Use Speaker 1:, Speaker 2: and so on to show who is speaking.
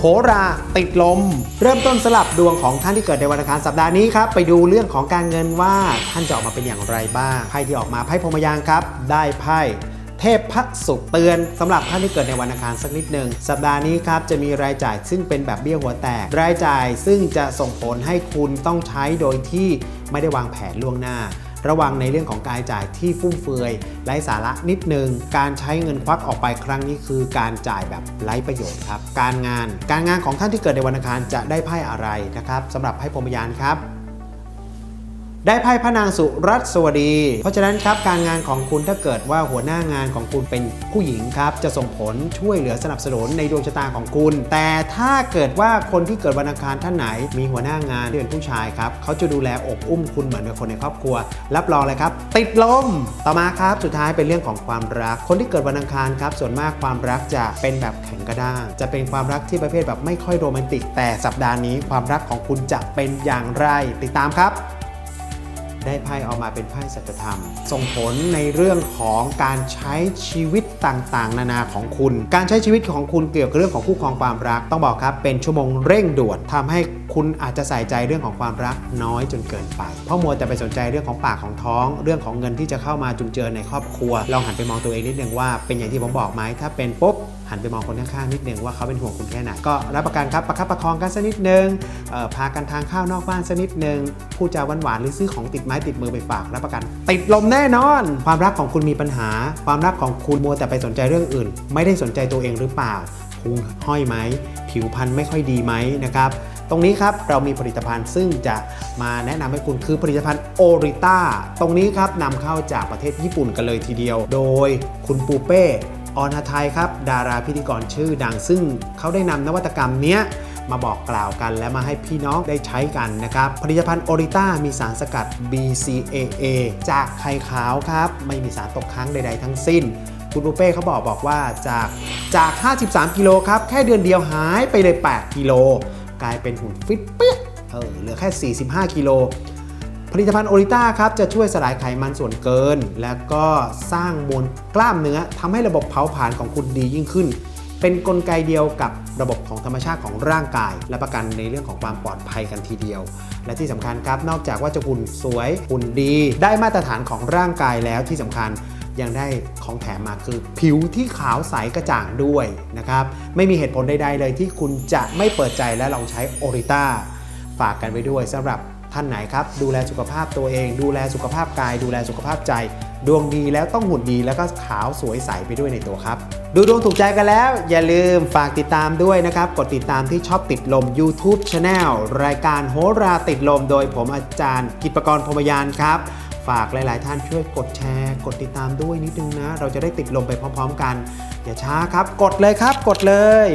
Speaker 1: โหราติดลม เริ่มต้นสลับดวงของท่านที่เกิดในวันอังคารสัปดาห์นี้ครับ ไปดูเรื่องของการเงินว่าท่านจะออกมาเป็นอย่างไรบ้างไพ่ที่ออกมาไพ่พรมยานครับ ได้ไพ่เทพพระศุกร์เตือนสำหรับท่านที่เกิดในวันอังคารสักนิดหนึ่งสัปดาห์นี้ครับจะมีรายจ่ายซึ่งเป็นแบบเบี้ยหัวแตก รายจ่ายซึ่งจะส่งผลให้คุณต้องใช้โดยที่ไม่ได้วางแผนล่วงหน้า ระวังในเรื่องของการจ่ายที่ฟุ่มเฟือยไร้สาระนิดนึง การใช้เงินควักออกไปครั้งนี้คือการจ่ายแบบไร้ประโยชน์ครับ การงาน การงานของท่านที่เกิดในวันอังคารจะได้ไพ่อะไรนะครับสำหรับไพ่พรมยานครับ ได้ไพ่พระนางสุรัตสวัสดี เพราะฉะนั้นครับการงานของคุณถ้าเกิดว่าหัวหน้างานของคุณเป็นผู้หญิงครับ จะส่งผลช่วยเหลือสนับสนุนในดวงชะตาของคุณ แต่ถ้าเกิดว่าคนที่เกิดวันอังคารท่านไหน มีหัวหน้างานที่เป็นผู้ชายครับเขาจะดูแลอบอุ้มคุณเหมือนเป็นคนในครอบครัว รับรองเลยครับ ติดลม ต่อมาครับสุดท้ายเป็นเรื่องของความรัก คนที่เกิดวันอังคารครับส่วนมากความรักจะเป็นแบบแข็งกระด้าง จะเป็นความรักที่ประเภทแบบไม่ค่อยโรแมนติก แต่สัปดาห์นี้ความรักของคุณจะเป็นอย่างไร ติดตามครับ ได้ไพ่ออกมาเป็นไพ่สัจธรรม ส่งผลในเรื่องของการใช้ชีวิตต่างๆ นานาของคุณ การใช้ชีวิตของคุณเกี่ยวกับเรื่องของคู่ครองความรัก ต้องบอกครับเป็นชั่วโมงเร่งด่วนทำให้คุณอาจจะใส่ใจเรื่องของความรักน้อยจนเกินไป เพราะมัวแต่ไปสนใจเรื่องของปากของท้อง เรื่องของเงินที่จะเข้ามาจุนเจือในครอบครัว ลองหันไปมองตัวเองนิดนึงว่าเป็นอย่างที่ผมบอกไหมถ้าเป็นปุ๊บ หันไปมองคนข้างๆนิดนึงว่าเขาเป็นห่วงคุณแค่ไหนก็รับประกันครับประคับประคองกันสักนิดนึงพากันทางข้าวนอกบ้านสักนิดนึงพูดจาหวานๆหรือซื้อของติดไม้ติดมือไปฝากรับประกัน ติดลมแน่นอน ความรักของคุณมีปัญหา ความรักของคุณมัวแต่ไปสนใจเรื่องอื่น ไม่ได้สนใจตัวเองหรือเปล่าพุงห้อยไหมผิวพรรณไม่ค่อยดีไหมนะครับตรงนี้ครับเรามีผลิตภัณฑ์ซึ่งจะมาแนะนำให้คุณคือผลิตภัณฑ์โอริต้าตรงนี้ครับนำเข้าจากประเทศญี่ปุ่นกันเลยทีเดียว โดยคุณปูเป้ ออนไทยครับ ดาราพิธีกรชื่อดังซึ่งเขาได้นำนวัตกรรมเนี้ยมาบอกกล่าวกันและมาให้พี่น้องได้ใช้กันนะครับ ผลิตภัณฑ์โอริต้ามีสารสกัด BCAA จากไข่ขาวครับ ไม่มีสารตกค้างใด ๆ ทั้งสิ้น คุณปูเป้เขาบอกบอกว่าจากจาก 53 กิโลครับ แค่เดือนเดียวหายไปเลย 8 กิโล กลายเป็นหุ่นฟิตเปี้ยเออเหลือแค่ 45 กิโล ผลิตภัณฑ์โอริต้าครับจะช่วยสลายไขมันส่วนเกิน และก็สร้างมวลกล้ามเนื้อทำให้ระบบเผาผลาญของคุณดียิ่งขึ้น เป็นกลไกเดียวกับระบบของธรรมชาติของร่างกาย และประกันในเรื่องของความปลอดภัยกันทีเดียว และที่สำคัญครับนอกจากว่าจะหุ่นสวยหุ่นดี ได้มาตรฐานของร่างกายแล้วที่สำคัญยังได้ของแถมมาคือผิวที่ขาวใสกระจ่างด้วยนะครับไม่มีเหตุผลใดๆเลยที่คุณจะไม่เปิดใจและลองใช้โอริต้าฝากกันไว้ด้วยสำหรับ ท่านไหนครับ ดูแลสุขภาพตัวเอง ดูแลสุขภาพกาย ดูแลสุขภาพใจ ดวงดีแล้วต้องหุ่นดีแล้วก็ขาวสวยใสไปด้วยในตัวครับ ดูดวงถูกใจกันแล้ว อย่าลืมฝากติดตามด้วยนะครับ กดติดตามที่ชอบติดลม YouTube Channel รายการโหราติดลม โดยผมอาจารย์ กิตปกรณ์พรมยานครับฝากหลาย ๆ ท่านช่วยกดแชร์ กดติดตามด้วยนิดนึงนะ เราจะได้ติดลมไปพร้อม ๆ กัน อย่าช้าครับ กดเลยครับ กดเลย